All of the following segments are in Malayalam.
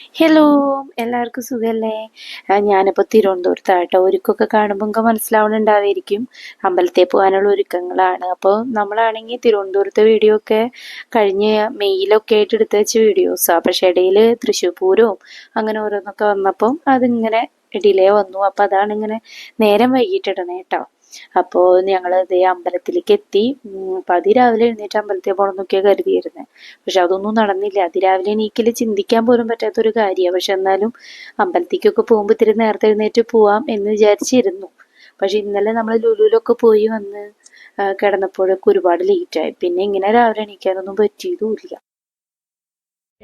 ഹലോ എല്ലാവർക്കും സുഖല്ലേ? ആ, ഞാനിപ്പോൾ തിരുവനന്തപുരത്താട്ടോ. ഒരുക്കൊക്കെ കാണുമ്പോൾ നിങ്ങൾക്ക് മനസ്സിലാവുന്നുണ്ടാവായിരിക്കും അമ്പലത്തിൽ പോകാനുള്ള ഒരുക്കങ്ങളാണ്. അപ്പോൾ നമ്മളാണെങ്കിൽ തിരുവനന്തപുരത്തെ വീഡിയോ ഒക്കെ കഴിഞ്ഞ മെയ്യിലൊക്കെ ആയിട്ട് എടുത്ത് വെച്ച വീഡിയോസാണ് പക്ഷേ ഇടയിൽ തൃശ്ശൂർ പൂരവും അങ്ങനെ ഓരോന്നൊക്കെ വന്നപ്പം അതിങ്ങനെ ഡിലേ വന്നു. അപ്പോൾ അതാണ് ഇങ്ങനെ നേരം വൈകിട്ടിടണേ കേട്ടോ അപ്പോൾ ഞങ്ങൾ ഇതേ അമ്പലത്തിലേക്ക് എത്തി. അപ്പം അതിരാവിലെ എഴുന്നേറ്റ് അമ്പലത്തിൽ പോകണം എന്നൊക്കെയാണ് കരുതിയിരുന്നത് പക്ഷെ അതൊന്നും നടന്നില്ല. അതിരാവിലെ എണീക്കൽ ചിന്തിക്കാൻ പോലും പറ്റാത്തൊരു കാര്യമാണ് പക്ഷെ എന്നാലും അമ്പലത്തേക്കൊക്കെ പോകുമ്പോൾ ഇത്തിരി നേരത്തെ എഴുന്നേറ്റ് പോവാം എന്ന് വിചാരിച്ചിരുന്നു. പക്ഷെ ഇന്നലെ നമ്മൾ ലുലുലൊക്കെ പോയി വന്ന് കിടന്നപ്പോഴൊക്കെ ഒരുപാട് ലേറ്റായി പിന്നെ ഇങ്ങനെ രാവിലെ എണീക്കാനൊന്നും പറ്റിയതുമില്ല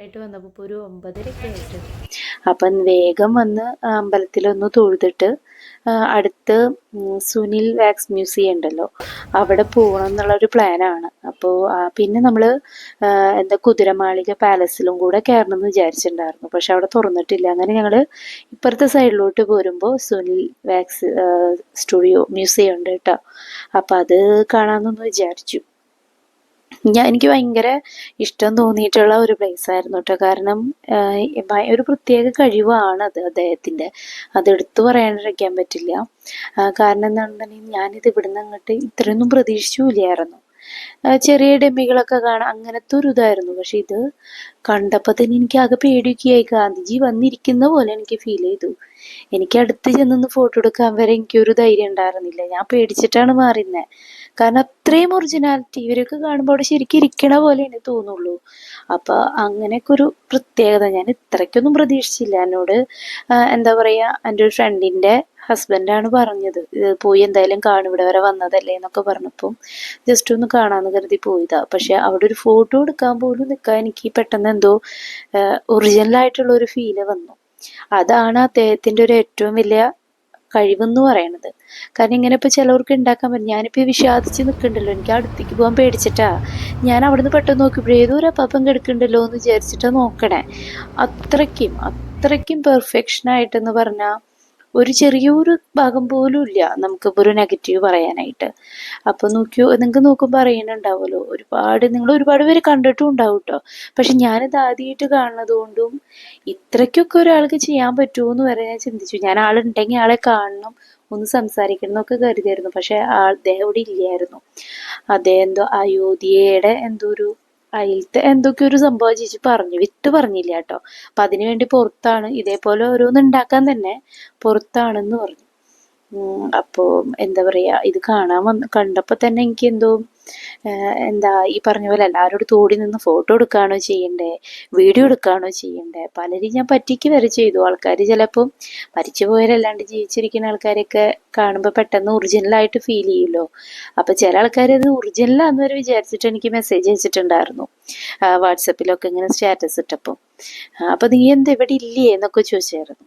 ആയിട്ട് വന്നപ്പോൾ ഒരു ഒമ്പതരയൊക്കെ ആയിട്ട്. അപ്പം വേഗം വന്ന് അമ്പലത്തിലൊന്ന് തൊഴുതിട്ട് അടുത്ത് സുനിൽ വാക്സ് മ്യൂസിയം ഉണ്ടല്ലോ. അവിടെ പോകണം എന്നുള്ളൊരു പ്ലാനാണ്. അപ്പോൾ പിന്നെ നമ്മൾ എന്താ കുതിരമാളിക പാലസിലും കൂടെ കയറണം എന്ന് വിചാരിച്ചിട്ടുണ്ടായിരുന്നു. പക്ഷെ അവിടെ തുറന്നിട്ടില്ല. അങ്ങനെ ഞങ്ങൾ ഇപ്പുറത്തെ സൈഡിലോട്ട് പോരുമ്പോൾ സുനിൽ വാക്സ് സ്റ്റുഡിയോ മ്യൂസിയം ഉണ്ട് കേട്ടോ. അപ്പം അത് കാണാമെന്നൊന്ന് വിചാരിച്ചു. ഞാൻ എനിക്ക് ഭയങ്കര ഇഷ്ടം തോന്നിയിട്ടുള്ള ഒരു പ്ലേസ് ആയിരുന്നു കേട്ടോ കാരണം ഒരു പ്രത്യേക കഴിവാണ് അത് അദ്ദേഹത്തിന്റെ അത് എടുത്തു പറയാണ്ടിരിക്കാൻ പറ്റില്ല. കാരണം എന്താണെന്നുണ്ടെങ്കിൽ ഞാനിത് ഇവിടുന്ന് അങ്ങോട്ട് ഇത്രയൊന്നും പ്രതീക്ഷിച്ചുമില്ലായിരുന്നു. ചെറിയ ഡെമ്മികളൊക്കെ കാണാം അങ്ങനത്തെ ഒരു ഇതായിരുന്നു. പക്ഷെ ഇത് കണ്ടപ്പോൾ തന്നെ എനിക്ക് ആകെ പേടിയൊക്കെയായി. ഗാന്ധിജി വന്നിരിക്കുന്ന പോലെ എനിക്ക് ഫീൽ ചെയ്തു. എനിക്ക് അടുത്ത് ചെന്നൊന്ന് ഫോട്ടോ എടുക്കാൻ വരെ എനിക്കൊരു ധൈര്യം ഉണ്ടായിരുന്നില്ല. ഞാൻ പേടിച്ചിട്ടാണ് മാറിയുന്നത് കാരണം അത്രയും ഒറിജിനാലിറ്റി ഇവരൊക്കെ കാണുമ്പോൾ അവിടെ ശരിക്കും ഇരിക്കണ പോലെയാണ് തോന്നുള്ളൂ. അപ്പൊ അങ്ങനെയൊക്കെ ഒരു പ്രത്യേകത ഞാൻ ഇത്രയ്ക്കൊന്നും പ്രതീക്ഷിച്ചില്ല. എന്നോട് എന്താ പറയാ എന്റെ ഒരു ഫ്രണ്ടിന്റെ ഹസ്ബൻഡാണ് പറഞ്ഞത്. പോയി എന്തായാലും കാണും. ഇവിടെ വരെ വന്നതല്ലേ എന്നൊക്കെ പറഞ്ഞപ്പം ജസ്റ്റ് ഒന്ന് കാണാന്ന് കരുതി പോയതാ. പക്ഷെ അവിടെ ഒരു ഫോട്ടോ എടുക്കാൻ പോലും നിൽക്കാൻ എനിക്ക് പെട്ടെന്ന് എന്തോ ഒറിജിനൽ ആയിട്ടുള്ള ഒരു ഫീൽ വന്നു. അതാണ് അദ്ദേഹത്തിന്റെ ഒരു ഏറ്റവും വലിയ കഴിവെന്ന് പറയണത്. കാരണം ഇങ്ങനെ ഇപ്പൊ ചിലവർക്ക് ഉണ്ടാക്കാൻ പറ്റും. ഞാനിപ്പോ വിഷാദിച്ച് നിൽക്കണ്ടല്ലോ. എനിക്ക് അടുത്തേക്ക് പോകാൻ പേടിച്ചിട്ടാ. ഞാൻ അവിടുന്ന് പെട്ടെന്ന് നോക്കിയപ്പോൾ ഏതോ ഒരു അപ്പം കിടക്കണ്ടല്ലോ എന്ന് വിചാരിച്ചിട്ടാ നോക്കണേ. അത്രയ്ക്കും അത്രയ്ക്കും പെർഫെക്ഷൻ ആയിട്ടെന്ന് പറഞ്ഞാൽ ഒരു ചെറിയൊരു ഭാഗം പോലും ഇല്ല. നമുക്കിപ്പോൾ ഒരു നെഗറ്റീവ് പറയാനായിട്ട്. അപ്പോൾ നോക്കിയോ നിങ്ങൾക്ക് നോക്കുമ്പോൾ അറിയണുണ്ടാവുമല്ലോ ഒരുപാട് നിങ്ങൾ ഒരുപാട് പേര് കണ്ടിട്ടും ഉണ്ടാവും കേട്ടോ പക്ഷെ ഞാനിത് ആദ്യമായിട്ട് കാണുന്നത് കൊണ്ടും ഇത്രയ്ക്കൊക്കെ ഒരാൾക്ക് ചെയ്യാൻ പറ്റുമോ എന്ന് വരെ ഞാൻ ചിന്തിച്ചു. ഞാൻ ആളുണ്ടെങ്കിൽ ആളെ കാണണം ഒന്ന് സംസാരിക്കണം എന്നൊക്കെ കരുതിയായിരുന്നു. പക്ഷെ അദ്ദേഹം ഇവിടെ ഇല്ലായിരുന്നു. അദ്ദേഹം എന്തോ അയോധ്യയുടെ എന്തോ ഒരു അയിലത്തെ എന്തൊക്കെയോ ഒരു സംഭവം ചേച്ചി പറഞ്ഞു. വിട്ട് പറഞ്ഞില്ല കേട്ടോ. അപ്പൊ അതിനു വേണ്ടി പുറത്താണ് ഇതേപോലെ ഓരോന്ന് ഉണ്ടാക്കാൻ തന്നെ പുറത്താണെന്ന് പറഞ്ഞു. അപ്പോ എന്താ പറയാ ഇത് കാണാൻ വന്ന് കണ്ടപ്പോ തന്നെ എനിക്ക് എന്തോ എന്താ ഈ പറഞ്ഞ പോലെ എല്ലാവരോടും തോടി നിന്ന് ഫോട്ടോ എടുക്കുകയാണോ ചെയ്യണ്ടേ വീഡിയോ എടുക്കുകയാണോ ചെയ്യണ്ടേ പലരും ഞാൻ പറ്റിക്ക് വരെ ചെയ്തു. ആൾക്കാർ ചിലപ്പോൾ മരിച്ചു പോയവരല്ലാണ്ട് ജീവിച്ചിരിക്കുന്ന ആൾക്കാരൊക്കെ കാണുമ്പോൾ പെട്ടെന്ന് ഒറിജിനലായിട്ട് ഫീൽ ചെയ്യുമല്ലോ അപ്പൊ ചില ആൾക്കാർ ഇത് ഒറിജിനലാന്ന് വരെ വിചാരിച്ചിട്ട് എനിക്ക് മെസ്സേജ് അയച്ചിട്ടുണ്ടായിരുന്നു. വാട്സപ്പിലൊക്കെ ഇങ്ങനെ സ്റ്റാറ്റസ് ഇട്ടപ്പോൾ അപ്പോൾ അപ്പൊ നീ എന്താ ഇവിടെ ഇല്ലേ എന്നൊക്കെ ചോദിച്ചായിരുന്നു.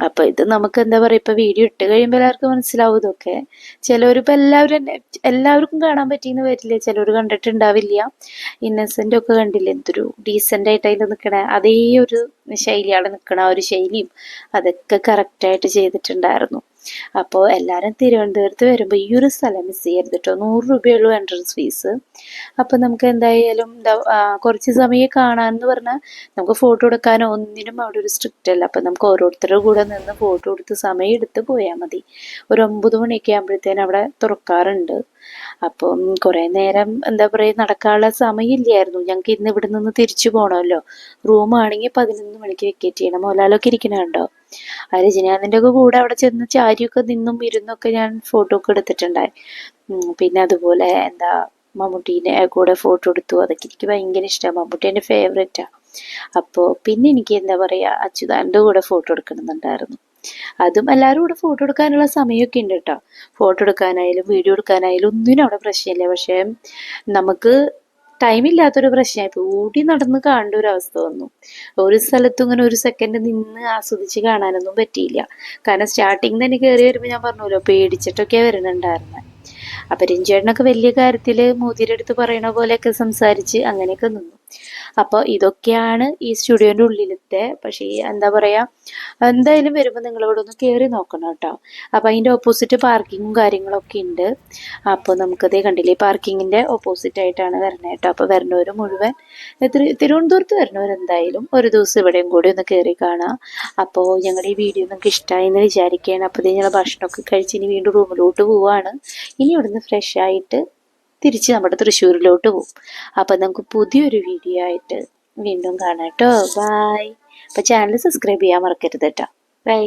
അപ്പൊ ഇത് നമുക്ക് എന്താ പറയാ ഇപ്പൊ വീഡിയോ ഇട്ട് കഴിയുമ്പോൾ എല്ലാവർക്കും മനസ്സിലാവും ഇതൊക്കെ. ഇപ്പൊ എല്ലാവരും എല്ലാവർക്കും കാണാൻ പറ്റിയെന്ന് വരില്ല. ചിലവർ കണ്ടിട്ടുണ്ടാവില്ല. ഇന്നസെന്റ് ഒക്കെ കണ്ടില്ല? എന്തൊരു ഡീസെന്റ് ആയിട്ട് അതിൽ നിൽക്കണ അതേ ഒരു ശൈലിയാണ് നിൽക്കണ ആ ഒരു ശൈലിയും. അതൊക്കെ കറക്റ്റ് ആയിട്ട് ചെയ്തിട്ടുണ്ടായിരുന്നു. അപ്പോൾ എല്ലാവരും തിരുവനന്തപുരത്ത് വരുമ്പോൾ ഈ ഒരു സ്ഥലം മിസ് ചെയ്യരുത് കേട്ടോ നൂറ് രൂപയുള്ളൂ എൻട്രൻസ് ഫീസ് അപ്പോൾ നമുക്ക് എന്തായാലും എന്താ കുറച്ച് സമയം കാണാമെന്ന് പറഞ്ഞാൽ നമുക്ക് ഫോട്ടോ എടുക്കാനോ ഒന്നിനും അവിടെ ഒരു സ്ട്രിക്റ്റ് അല്ല. അപ്പോൾ നമുക്ക് ഓരോരുത്തരുടെ കൂടെ നിന്ന് ഫോട്ടോ എടുത്ത് സമയം എടുത്ത് പോയാൽ മതി. ഒരു ഒമ്പത് മണിയൊക്കെ ആകുമ്പോഴത്തേനും അവിടെ തുറക്കാറുണ്ട്. അപ്പം കുറേ നേരം എന്താ പറയുക നടക്കാനുള്ള സമയമില്ലായിരുന്നു ഞങ്ങൾക്ക് ഇന്ന് ഇവിടെ നിന്ന് തിരിച്ചു പോകണമല്ലോ റൂമാണെങ്കിൽ പതിനൊന്ന് മണിക്ക് വെക്കേറ്റ് ചെയ്യണം. മോലാലൊക്കെ ഇരിക്കണ കണ്ടോ ആ രജനീകാന്തിന്റെ ഒക്കെ കൂടെ അവിടെ ചെന്ന് ചാരിയൊക്കെ നിന്നും ഇരുന്നൊക്കെ ഞാൻ ഫോട്ടോ ഒക്കെ എടുത്തിട്ടുണ്ടായി. പിന്നെ അതുപോലെ എന്താ മമ്മൂട്ടീനെ കൂടെ ഫോട്ടോ എടുത്തു. അതൊക്കെ എനിക്ക് ഭയങ്കര ഇഷ്ടമാണ് മമ്മൂട്ടി എന്റെ ഫേവറേറ്റാണ് അപ്പോൾ പിന്നെ എനിക്ക് എന്താ പറയുക അച്യുതാന്റെ കൂടെ ഫോട്ടോ എടുക്കണമെന്നുണ്ടായിരുന്നു. അതും എല്ലാവരും കൂടെ ഫോട്ടോ എടുക്കാനുള്ള സമയമൊക്കെ ഉണ്ട് കേട്ടോ. ഫോട്ടോ എടുക്കാനായാലും വീഡിയോ എടുക്കാനായാലും ഒന്നിനും അവിടെ പ്രശ്നമില്ല. പക്ഷേ നമുക്ക് ടൈമില്ലാത്തൊരു പ്രശ്നമായി. പോയി ഓടി നടന്ന് കാണേണ്ട ഒരു അവസ്ഥ വന്നു. ഒരു സ്ഥലത്തും ഇങ്ങനെ ഒരു സെക്കൻഡ് നിന്ന് ആസ്വദിച്ച് കാണാനൊന്നും പറ്റിയില്ല. കാരണം സ്റ്റാർട്ടിങ് തന്നെ കയറി വരുമ്പോൾ ഞാൻ പറഞ്ഞല്ലോ പേടിച്ചിട്ടൊക്കെ വരുന്നുണ്ടായിരുന്നത് അപ്പൊ രഞ്ജേട്ടനൊക്കെ വലിയ കാര്യത്തിൽ മോദിയുടെ അടുത്ത് പറയണ പോലെയൊക്കെ സംസാരിച്ച് അങ്ങനെയൊക്കെ നിന്നു. അപ്പോൾ ഇതൊക്കെയാണ് ഈ സ്റ്റുഡിയോന്റെ ഉള്ളിലത്തെ പക്ഷേ എന്താ പറയുക എന്തായാലും വരുമ്പോൾ നിങ്ങൾ ഇവിടെ ഒന്ന് കയറി നോക്കണം കേട്ടോ. അപ്പോൾ അതിന്റെ ഓപ്പോസിറ്റ് പാർക്കിങ്ങും കാര്യങ്ങളൊക്കെ ഉണ്ട്. അപ്പോൾ നമുക്കതേ കണ്ടില്ലേ പാർക്കിങ്ങിന്റെ ഓപ്പോസിറ്റ് ആയിട്ടാണ് വരണേ കേട്ടോ. അപ്പോൾ വരണവർ മുഴുവൻ തിരു- തിരുവനന്തപുരത്ത് വരുന്നവർ എന്തായാലും ഒരു ദിവസം ഇവിടെയും കൂടി ഒന്ന് കയറി കാണാം. അപ്പോൾ ഞങ്ങളുടെ ഈ വീഡിയോ നിങ്ങൾക്ക് ഇഷ്ടമായി എന്ന് വിചാരിക്കുകയാണ് അപ്പോൾ ഞങ്ങൾ ഭക്ഷണമൊക്കെ കഴിച്ച് ഇനി വീണ്ടും റൂമിലോട്ട് പോവാണ്. ഇനി ഇവിടുന്ന് ഫ്രഷ് ആയിട്ട് തിരിച്ച് നമ്മുടെ തൃശ്ശൂരിലോട്ട് പോകും. അപ്പം നമുക്ക് പുതിയൊരു വീഡിയോ ആയിട്ട് വീണ്ടും കാണാം കേട്ടോ. ബായ് അപ്പോൾ ചാനൽ സബ്സ്ക്രൈബ് ചെയ്യാൻ മറക്കരുത് കേട്ടോ. ബൈ